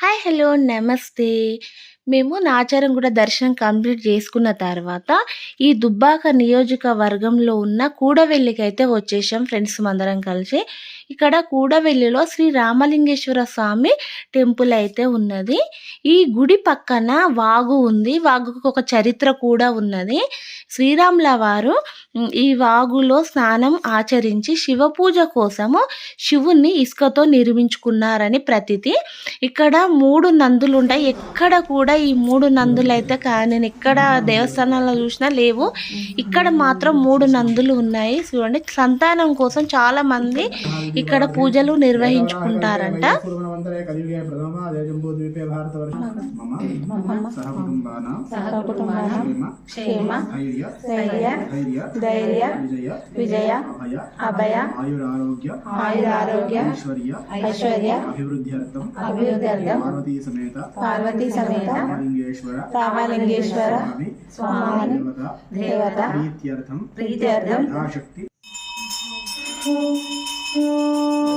Hi, hello, namaste. మేము నాచారం కూడా దర్శనం కంప్లీట్ చేసుకున్న తర్వాత ఈ దుబ్బాక నియోజకవర్గంలో ఉన్న కూడవెల్లికి అయితే వచ్చేసాం ఫ్రెండ్స్ అందరం కలిసి. ఇక్కడ కూడవెల్లిలో శ్రీ రామలింగేశ్వర స్వామి టెంపుల్ అయితే ఉన్నది. ఈ గుడి పక్కన వాగు ఉంది. వాగుకు ఒక చరిత్ర కూడా ఉన్నది. శ్రీరాముల వారు ఈ వాగులో స్నానం ఆచరించి శివ పూజ కోసము శివుణ్ణి ఇసుకతో నిర్మించుకున్నారని ప్రతితి. ఇక్కడ మూడు నందులు ఉంటాయి ఎక్కడ కూడా ఈ మూడు నందులు అయితే నేను ఎక్కడ దేవస్థానాల్లో చూసినా లేవు. ఇక్కడ మాత్రం మూడు నందులు ఉన్నాయి. చూడండి సంతానం కోసం చాలా మంది ఇక్కడ పూజలు నిర్వహించుకుంటారంట. मन्वन्तरे कलियुगे प्रथमा जयजम्बूद्वीपे भारतवर्ष मम सह कुटुम्बानां क्षेम धैर्य धैर्य धैर्य विजय विजय अभय आयुरारोग्य आयुरारोग्य ऐश्वर्य ऐश्वर्य अभिवृद्ध्यर्थम् अभिवृद्ध्यर्थं पार्वती समेत पार्वती समेत रामलिङ्गेश्वर रामलिङ्गेश्वर स्वामी देवता देवता प्रीत्यर्थं प्रीत्यर्थं शक्ति Oh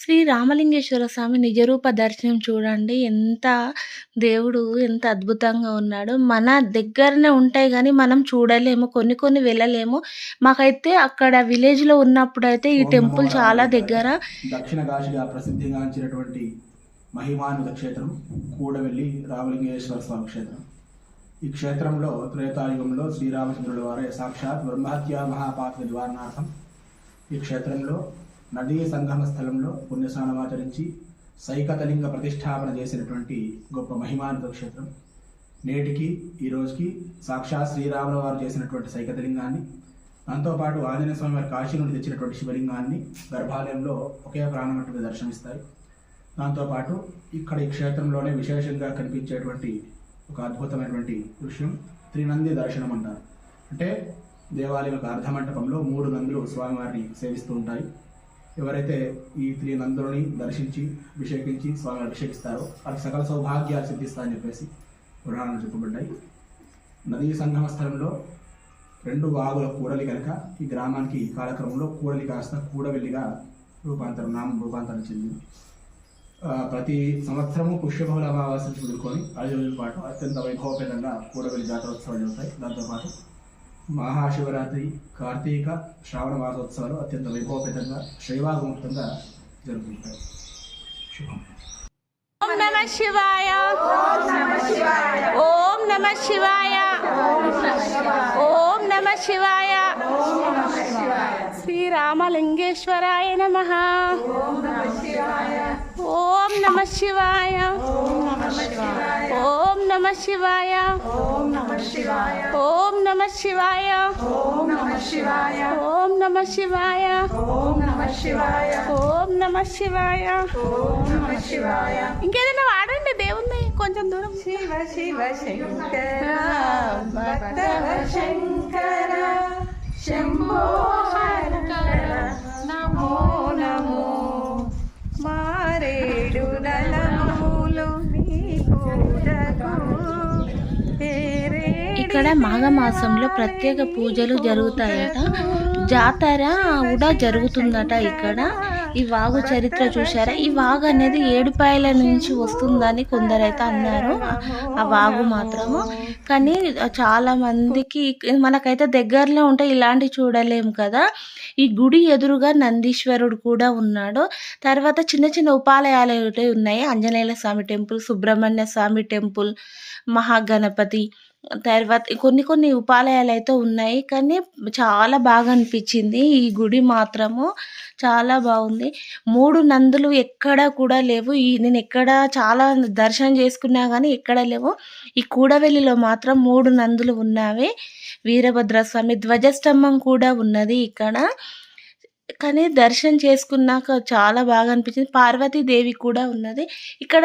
శ్రీ రామలింగేశ్వర స్వామి నిజరూప దర్శనం చూడండి. ఎంత దేవుడు ఎంత అద్భుతంగా ఉన్నాడు. మన దగ్గరనే ఉంటాయి కానీ మనం చూడలేము కొన్ని కొన్ని వెళ్ళలేము. మాకైతే అక్కడ విలేజ్లో ఉన్నప్పుడు అయితే ఈ టెంపుల్ చాలా దగ్గర. దక్షిణ కాశీగా ప్రసిద్ధిగాంచినటువంటి మహిమానుత క్షేత్రం కూడవెల్లి రామలింగేశ్వర స్వామి క్షేత్రం. ఈ క్షేత్రంలో త్రేతాయుగంలో శ్రీరామచంద్రుల వారే సాక్షాత్ బ్రహ్మహత్యా మహాపాత్ర నివారణార్థం ఈ క్షేత్రంలో నదీ సంగమ స్థలంలో పుణ్యస్నానమాచరించి సైకతలింగ ప్రతిష్టాపన చేసినటువంటి గొప్ప మహిమానుత క్షేత్రం. నేటికి ఈ రోజుకి సాక్షాత్ శ్రీరాముల వారు చేసినటువంటి సైకతలింగాన్ని దాంతోపాటు ఆంజనేయ స్వామి వారి కాశీ నుండి తెచ్చినటువంటి శివలింగాన్ని గర్భాలయంలో ఒకే ప్రాణమట్టుగా దర్శనమిస్తాయి. దాంతోపాటు ఇక్కడ ఈ క్షేత్రంలోనే విశేషంగా కనిపించేటువంటి ఒక అద్భుతమైనటువంటి దృశ్యం. త్రినంది దర్శనం అంటారు. అంటే దేవాలయం యొక్క అర్ధమంటపంలో మూడు నందులు స్వామివారిని సేవిస్తూ ఉంటాయి. ఎవరైతే ఈ త్రీ నందులని దర్శించి అభిషేకించి స్వామి అభిషేకిస్తారో వారికి సకల సౌభాగ్యాలు సిద్ధిస్తాయని చెప్పేసి పురాణాలు చెప్పబడ్డాయి నదీ సంగమ స్థలంలో రెండు వాగుల కూడలి కనుక ఈ గ్రామానికి కాలక్రమంలో కూడలి కాస్త కూడవెల్లిగా రూపాంతరం నామం రూపాంతరం చెందింది. ప్రతి సంవత్సరము పుష్యబహుళ అమావాస్య చదువుకొని ఐదు రోజుల పాటు అత్యంత వైభవపేతంగా కూడవెల్లి జాతరోత్సవాలు జరుగుతాయి. దాంతోపాటు మహాశివరాత్రి కార్తీక శ్రావణ మాసోత్సవాలు అత్యంత వైభవపేతంగా శైవాగముక్తంగా జరుగుతుంటాయి. శుభం. ఓం నమ శివాయ. ఓం నమ శివాయ. ఓం నమ శివాయ. శ్రీరామలింగేశ్వరాయ నమ ఓం నమ. శివాయ ఓం నమ శివాయ. ఓం నమ శివాయ. ఓం నమ శివాయ. ఓం నమ శివాయ. ఓం నమ శివాయ. ఓం నమ శివాయ ఓం నమ శివాయ ఓం నమ శివాయ ఇంకేదైనా వాడండి దేవుణ్ణి కొంచెం దూరం. శివ శివ శంకర భక్తవ శంకర మాఘమాసంలో ప్రత్యేక పూజలు జరుగుతాయట. జాతర కూడా జరుగుతుందట ఇక్కడ. ఈ వాగు చరిత్ర చూసారా ఈ వాగు అనేది ఏడుపాయల నుంచి వస్తుందని కొందరైతే అన్నారు. ఆ వాగు మాత్రము. కానీ చాలా మందికి మనకైతే దగ్గరలో ఉంటే ఇలాంటి చూడలేము కదా. ఈ గుడి ఎదురుగా నందీశ్వరుడు కూడా ఉన్నాడు. తర్వాత చిన్న చిన్న ఉపాలయాలు ఉన్నాయి. ఆంజనేయుల స్వామి టెంపుల్ సుబ్రహ్మణ్య స్వామి టెంపుల్ మహాగణపతి తర్వాత కొన్ని కొన్ని ఉపాలయాలు అయితే ఉన్నాయి కానీ చాలా బాగా అనిపించింది ఈ గుడి మాత్రము చాలా బాగుంది. మూడు నందులు ఎక్కడ కూడా లేవు. ఈ నేను ఎక్కడ చాలా దర్శనం చేసుకున్నా కానీ ఎక్కడ లేవు. ఈ కూడవెల్లిలో మాత్రం మూడు నందులు ఉన్నవి. వీరభద్రస్వామి ధ్వజస్తంభం కూడా ఉన్నది ఇక్కడ. కానీ దర్శనం చేసుకున్నాక చాలా బాగా అనిపించింది పార్వతీదేవి కూడా ఉన్నది. ఇక్కడ